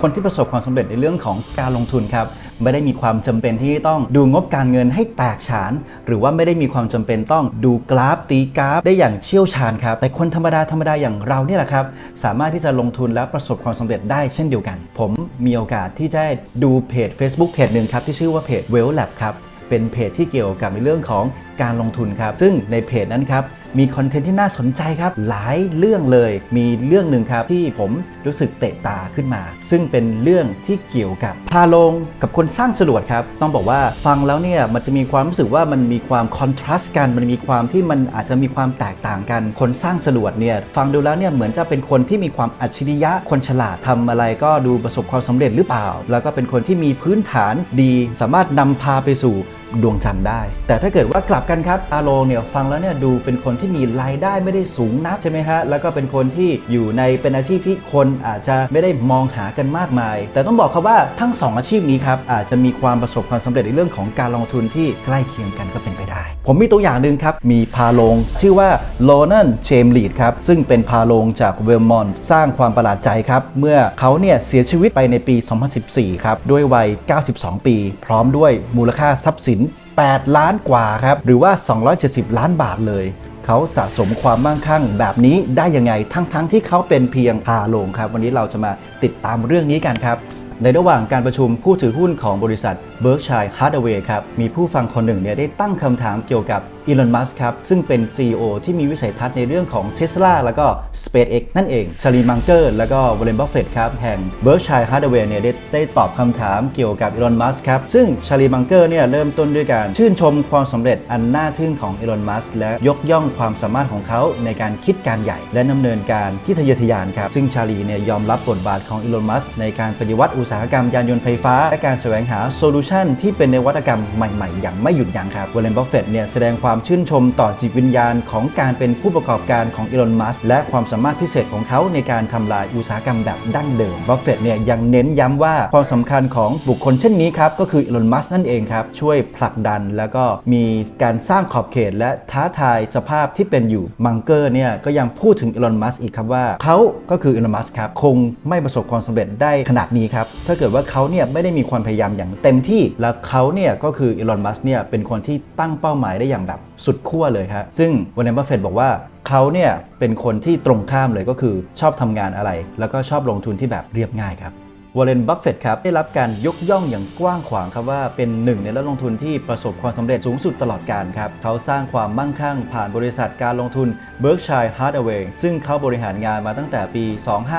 คนที่ประสบความสำเร็จในเรื่องของการลงทุนครับไม่ได้มีความจำเป็นที่ต้องดูงบการเงินให้แตกฉาน หรือว่าไม่ได้มีความจำเป็นต้องดูกราฟตีกราฟ ได้อย่างเชี่ยวชาญครับแต่คนธรรมดาธรรมดาอย่างเราเนี่ยแหละครับสามารถที่จะลงทุนและประสบความสำเร็จได้เช่นเดียวกัน ผมมีโอกาสที่จะดูเพจ Facebook เพจหนึ่งครับที่ชื่อว่าเพจ Well Lab ครับเป็นเพจที่เกี่ยวกับในเรื่องของ การลงทุนครับ ซึ่งในเพจนั้นครับมีคอนเทนต์ที่น่าสนใจครับหลายเรื่องเลย มีเรื่องหนึ่งครับที่ผมรู้สึกเตะตาขึ้นมา ซึ่งเป็นเรื่องที่เกี่ยวกับพาลงกับคนสร้างจรวดครับ ต้องบอกว่าฟังแล้วเนี่ยมันจะมีความรู้สึกว่ามันมีความคอนทราสต์กัน มันมีความที่มันอาจจะมีความแตกต่างกัน คนสร้างจรวดเนี่ยฟังดูแล้วเนี่ยเหมือนจะเป็นคนที่มีความอัจฉริยะคนฉลาดทำอะไรก็ดูประสบความสำเร็จหรือเปล่า แล้วก็เป็นคนที่มีพื้นฐานดี สามารถนำพาไปสู่ ดวงจันทร์ได้ แต่ถ้าเกิดว่ากลับกันครับอาโลเนี่ยฟังแล้วเนี่ยดูเป็นคนที่มีรายได้ไม่ได้สูงนักใช่ไหมฮะแล้วก็เป็นคนที่อยู่ในเป็นอาชีพที่คนอาจจะไม่ได้มองหากันมากมาย แต่ต้องบอกครับว่าทั้งสองอาชีพนี้ครับอาจจะมีความประสบความสำเร็จในเรื่องของการลงทุนที่ใกล้เคียงกันก็เป็นไปได้ ผมมีตัวอย่างหนึ่งครับ มีพาโลงชื่อว่าโลนันเจมลีดครับ ซึ่งเป็นพาโลงจากเวลมอนต์สร้างความประหลาดใจครับ เมื่อเขาเนี่ยเสียชีวิตไปในปี 2014 ครับ ด้วยวัย 92 ปี พร้อมด้วยมูลค่าทรัพย์สิน 8 ล้านกว่าครับ หรือว่า 270 ล้านบาทเลยเขาสะสมความมั่งคั่งแบบนี้ได้ยังไงทั้งๆทที่เขาเป็นเพียงพาโลงครับ วันนี้เราจะมาติดตามเรื่องนี้กันครับ ในระหว่างการประชุมผู้ถือหุ้นของบริษัท Berkshire Hathaway ครับมีผู้ฟังคนหนึ่งเนี่ยได้ตั้งคำถามเกี่ยวกับอีลอน มัสครับ ซึ่งเป็น CEO ที่มีวิสัยทัศน์ในเรื่องของ Tesla แล้วก็ SpaceX นั่นเอง ชาลีมังเกอร์ แล้วก็วอร์เรนบัฟเฟตครับ แห่ง Berkshire Hathaway เนี่ยได้ได้ตอบคำถามเกี่ยวกับอีลอน มัสครับ ซึ่งชาลีมังเกอร์เนี่ยเริ่มต้นด้วยการชื่นชมความสำเร็จอันน่าทึ่งของอีลอน มัสและยกย่องความสามารถของเขาในการคิดการใหญ่ และดำเนินการที่ทะเยอทะยานครับ ซึ่งชาลีเนี่ยยอมรับบทบาทของอีลอน มัสในการปฏิวัติอุตสาหกรรมยานยนต์ไฟฟ้า และการแสวงหาโซลูชันที่เป็นนวัตกรรมใหม่ๆ อย่างไม่หยุดยั้งครับวอร์เรนบัฟเฟตเนี่ยแสดงความชื่นชมต่อจิตวิญญาณของการเป็นผู้ประกอบการของอีลอนมัสและความสามารถพิเศษของเขาในการทำลายอุตสาหกรรมแบบดั้งเดิมบัฟเฟตเนี่ยยังเน้นย้ำว่าความสำคัญของบุคคลเช่นนี้ครับก็คืออีลอนมัสนั่นเองครับช่วยผลักดันแล้วก็มีการสร้างขอบเขต และท้าทายสภาพที่เป็นอยู่มังเกอร์เนี่ยก็ยังพูดถึงอีลอนมัสอีกครับว่าเขาก็คืออีลอนมัสครับคงไม่ประสบความสำเร็จได้ขนาดนี้ครับถ้าเกิดว่าเขาเนี่ยไม่ได้มีความพยายามอย่างเต็มที่แล้วเขาเนี่ยก็คืออีลอนมัสเนี่ยเป็นคนที่ตั้งเป้าหมายได้อย่างแบบสุดขั้วเลยครับซึ่งวันนี้บัฟเฟตบอกว่าเขาเนี่ยเป็นคนที่ตรงข้ามเลยก็คือชอบทำงานอะไร แล้วก็ชอบลงทุนที่แบบเรียบง่ายครับ วอร์เรน บัฟเฟตครับได้รับการยกย่องอย่างกว้างขวางครับว่าเป็นหนึ่งในนักลงทุนที่ประสบความสำเร็จสูงสุดตลอดการครับเขาสร้างความมั่งคั่งผ่านบริษัทการลงทุน Berkshire Hathaway ซึ่งเขาบริหารงานมาตั้งแต่ปี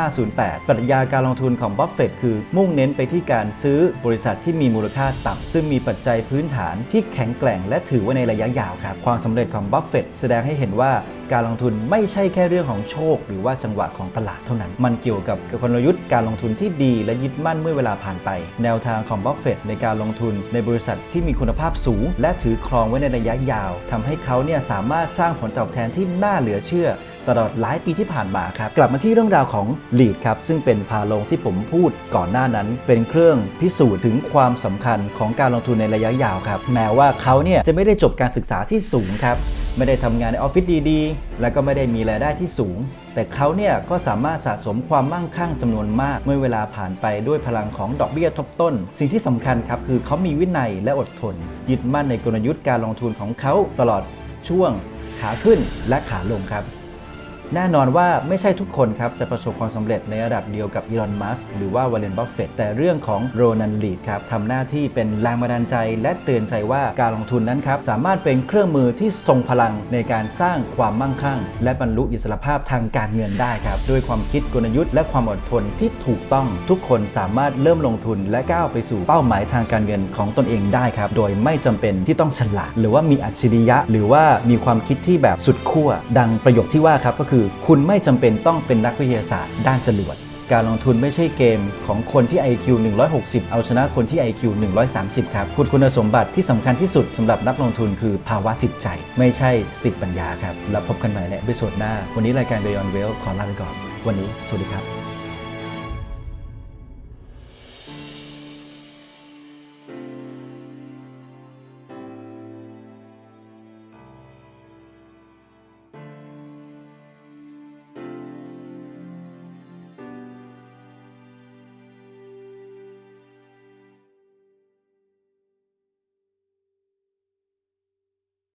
2508 ปรัชญาการลงทุนของบัฟเฟตคือมุ่งเน้นไปที่การซื้อบริษัทที่มีมูลค่าต่ำซึ่งมีปัจจัยพื้นฐานที่แข็งแกร่ง และถือว่าในระยะยาวครับความสำเร็จของบัฟเฟตแสดงให้เห็นว่า การลงทุนไม่ใช่แค่เรื่องของโชค หรือว่าจังหวะของตลาดเท่านั้น มันเกี่ยวกับกลยุทธ์การลงทุนที่ดีและยึดมั่นเมื่อเวลาผ่านไป แนวทางของบัฟเฟตในการลงทุนในบริษัทที่มีคุณภาพสูง และถือครองไว้ในระยะยาวทำให้เขาเนี่ยสามารถสร้างผลตอบแทนที่น่าเหลือเชื่อตลอดหลายปีที่ผ่านมาครับ กลับมาที่เรื่องราวของ Lead ครับ ซึ่งเป็นพาลงที่ผมพูดก่อนหน้านั้น เป็นเครื่องพิสูจน์ถึงความสำคัญของการลงทุนในระยะยาวครับ แม้ว่าเขาเนี่ยจะไม่ได้จบการศึกษาที่สูงครับ ไม่ได้ทำงานในออฟฟิศดีๆ และก็ไม่ได้มีรายได้ที่สูง แต่เขาเนี่ยก็สามารถสะสมความมั่งคั่งจำนวนมาก เมื่อเวลาผ่านไปด้วยพลังของดอกเบี้ยทบต้น สิ่งที่สำคัญครับคือเขามีวินัยและอดทน ยึดมั่นในกลยุทธ์การลงทุนของเขาตลอดช่วงขาขึ้นและขาลงครับ แน่นอนว่าไม่ใช่ทุกคนครับ จะประสบความสำเร็จในระดับเดียวกับอีลอน มัสหรือว่าวอร์เรนบัฟเฟตแต่เรื่องของโรนันลีดครับทำหน้าที่เป็นแรงบันดาลใจ และเตือนใจว่าการลงทุนนั้นครับ สามารถเป็นเครื่องมือที่ทรงพลังในการสร้างความมั่งคั่ง และบรรลุอิสรภาพทางการเงินได้ครับ ด้วยความคิดกลยุทธ์และความอดทนที่ถูกต้องทุกคนสามารถเริ่มลงทุนและก้าวไปสู่เป้าหมายทางการเงินของตนเองได้ครับโดยไม่จำเป็นที่ต้องฉลาดหรือว่ามีอัจฉริยะ หรือว่ามีความคิดที่แบบสุดขั้วดังประโยคที่ว่าครับก็คือคุณไม่จำเป็นต้องเป็นนักวิทยาศาสตร์ด้านจรวด การลงทุนไม่ใช่เกมของคนที่ IQ 160 เอาชนะคนที่ IQ 130 ครับ คุณคุณสมบัติที่สำคัญที่สุดสำหรับนักลงทุนคือภาวะจิตใจ ไม่ใช่สติปัญญาครับ แล้วพบกันใหม่ในเอพิโซดหน้า วันนี้รายการ Beyond Well ขอลาไปก่อน วันนี้ สวัสดีครับ